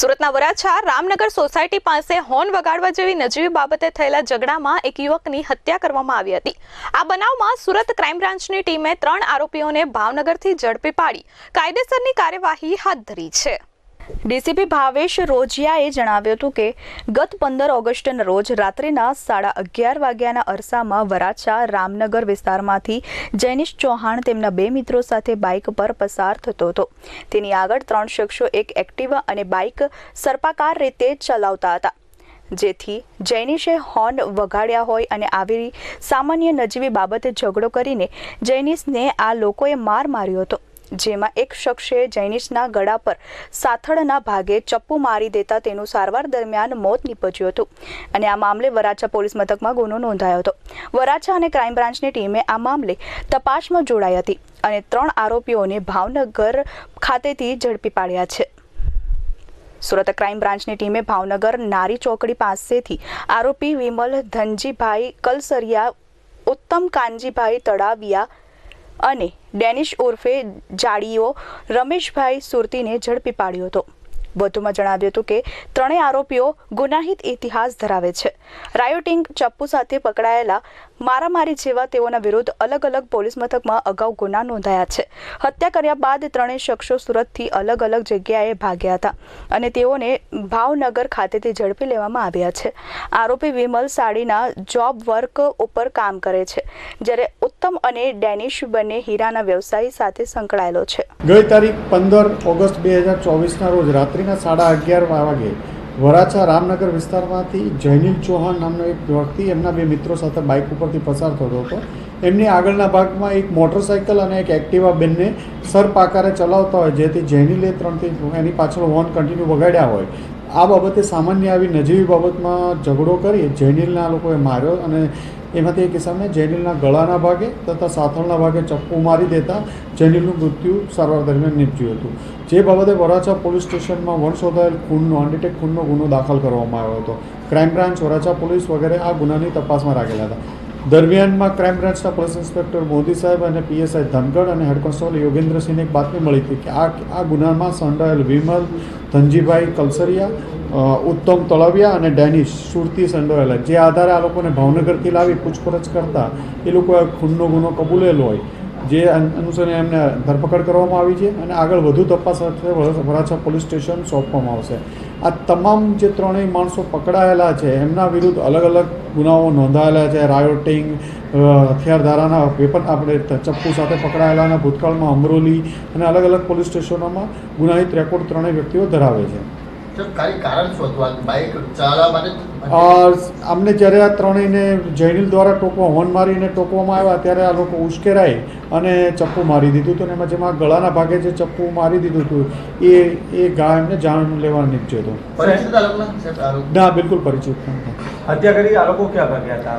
સુરતના વરાછા રામનગર સોસાયટી પાસે હોર્ન વગાડવા જેવી નજીવી બાબતે થયેલા ઝઘડામાં એક યુવકની હત્યા કરવામાં આવી હતી. આ બનાવમાં સુરત ક્રાઇમ બ્રાન્ચની ટીમે ત્રણ આરોપીઓને ભાવનગરથી ઝડપી પાડી કાયદેસરની કાર્યવાહી હાથ ધરી છે. ડીસીપી ભાવેશ રોજિયાએ જણાવ્યું હતું કે, ગત પંદર ઓગસ્ટના રોજ રાત્રિના સાડા અગિયાર વાગ્યાના અરસામાં વરાછા રામનગર વિસ્તારમાંથી જૈનિશ ચૌહાણ તેમના બે મિત્રો સાથે બાઇક પર પસાર થતો હતો. તેની આગળ ત્રણ શખ્સો એક એક્ટિવા અને બાઇક સર્પાકાર રીતે ચલાવતા હતા. જેથી જૈનિશે હોર્ન વગાડ્યા હોય અને આવી સામાન્ય નજીવી બાબતે ઝઘડો કરીને જૈનિશને આ લોકોએ માર માર્યો હતો. જેમાં એક શખ્સે જૈનિશના ગળા પર સાથળના ભાગે ચપ્પુ મારી દેતા તેનું સારવાર દરમિયાન મોત નીપજ્યું હતું. અને આ મામલે વરાછા પોલીસ મથકમાં ગુનો નોંધાયો હતો. વરાછા અને ક્રાઇમ બ્રાન્ચની ટીમે આ મામલે તપાસમાં જોડાઈ હતી અને ત્રણ આરોપીઓને ભાવનગર ખાતેથી ઝડપી પાડ્યા છે. સુરત ક્રાઇમ બ્રાન્ચની ટીમે ભાવનગર નારી ચોકડી પાસેથી આરોપી વિમલ ધનજીભાઈ કલસરિયા, ઉત્તમ કાનજીભાઈ તળાવિયા અને ડેનિશ ઉર્ફે જાડીઓ રમેશભાઈ સુરતીને ઝડપી પાડ્યો હતો. વધુમાં જણાવ્યું હતું કે ત્રણેય આરોપીઓ ગુનાહિત ઇતિહાસ ધરાવે છે. રાયોટિંગ ચપ્પુ સાથે પકડાયેલા મારામારી જેવા તેઓના વિરુદ્ધ અલગ અલગ પોલીસ મથકમાં અગાઉ ગુના નોંધાયા છે. હત્યા કર્યા બાદ ત્રણેય શખ્સો સુરતથી અલગ અલગ જગ્યાએ ભાગ્યા હતા અને તેઓને ભાવનગર ખાતેથી ઝડપી લેવામાં આવ્યા છે. આરોપી વિમલ સાડીના જોબ વર્ક ઉપર કામ કરે છે, જ્યારે ઉત્તમ અને ડેનિશ બંને હીરાના વ્યવસાય સાથે સંકળાયેલો છે. ગઈ તારીખ પંદર ઓગસ્ટ બે હજાર ચોવીસના રોજ રાત્રિના સાડા અગિયાર વાગે વરાછા રામનગર વિસ્તારમાંથી જૈનિલ ચૌહાણ નામનો એક વ્યક્તિ એમના બે મિત્રો સાથે બાઇક ઉપરથી પસાર થતો હતો. એમની આગળના ભાગમાં એક મોટરસાઇકલ અને એક એક્ટિવા બંને સરપાકારે ચલાવતા હોય, જેથી જૈનિલે ત્રણથી એની પાછળ હોર્ન કન્ટિન્યુ વગાડ્યા હોય. આ બાબતે સામાન્ય આવી નજીવી બાબતમાં ઝઘડો કરી જૈનિલના લોકોએ માર્યો અને એમાંથી એક કિસ્સાને જૈનિલના ગળાના ભાગે તથા સાથળના ભાગે ચપ્પુ મારી દેતા જૈનિલનું મૃત્યુ સારવાર દરમિયાન નીપજ્યું હતું. જે બાબતે વરાછા પોલીસ સ્ટેશનમાં વણ ખૂનનો અનડિટેક ખૂનનો ગુનો દાખલ કરવામાં આવ્યો હતો. ક્રાઇમ બ્રાન્ચ વરાછા પોલીસ વગેરે આ ગુનાની તપાસમાં રાખેલા હતા. દરમિયાનમાં ક્રાઇમ બ્રાન્ચના પોલીસ ઇન્સ્પેક્ટર મોદી સાહેબ અને પીએસઆઈ ધનગઢ અને હેડ કોન્સ્ટેબલ યોગેન્દ્રસિંહને એક બાતમી મળી હતી કે આ આ ગુનામાં સંડોવાયેલ વિમલ, ધનજીભાઈ કલસરિયા ઉત્તમ તળવિયા અને ડેનિશ સુરતી સંડોવાયેલા જે આધારે આ લોકોને ભાવનગરથી લાવી પૂછપરછ કરતા એ લોકોએ ખૂનનો ગુનો કબૂલેલો હોય. જે અનુસરે એમને ધરપકડ કરવામાં આવી છે અને આગળ વધુ તપાસ સાથે વરાછા પોલીસ સ્ટેશન સોંપવામાં આવશે. આ તમામ જે ત્રણેય માણસો પકડાયેલા છે, એમના વિરુદ્ધ અલગ અલગ ગુનાઓ નોંધાયેલા છે, રાયોટિંગ હથિયાર ધારાના વેપન આપણે ચપ્પુ સાથે પકડાયેલાના ભૂતકાળમાં અમરોલી અને અલગ અલગ પોલીસ સ્ટેશનોમાં ગુનાહિત રેકોર્ડ ત્રણેય વ્યક્તિઓ ધરાવે છે. અમને જ્યારે આ ત્રણેયને જૈનિલ દ્વારા ટોકવા હોર્ન મારીને ટોકવામાં આવ્યા ત્યારે આ લોકો ઉશ્કેરાઈ અને ચપ્પુ મારી દીધું હતું અને એમાં જેમાં ગળાના ભાગે જે ચપ્પુ મારી દીધું હતું એ એ ગા એમને જાણ લેવા નીપજ્યો હતો? ના બિલકુલ પરિચિત હત્યા કરી આ લોકો ક્યાં ભાગ્યા હતા?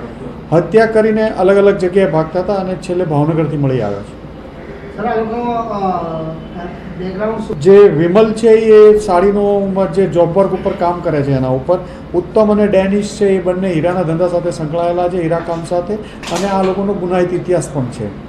હત્યા કરીને અલગ અલગ જગ્યાએ ભાગતા હતા અને છેલ્લે ભાવનગરથી મળી આવ્યા છે સર આ લોકોનું બેકગ્રાઉન્ડ શું જે વિમલ છે એ સાડીનો જે જોબ વર્ક ઉપર કામ કરે છે એના ઉપર. ઉત્તમ અને ડેનિશ છે એ બંને હીરાના ધંધા સાથે સંકળાયેલા છે, હીરા કામ સાથે. અને આ લોકોનો ગુનાહિત ઇતિહાસ પણ છે.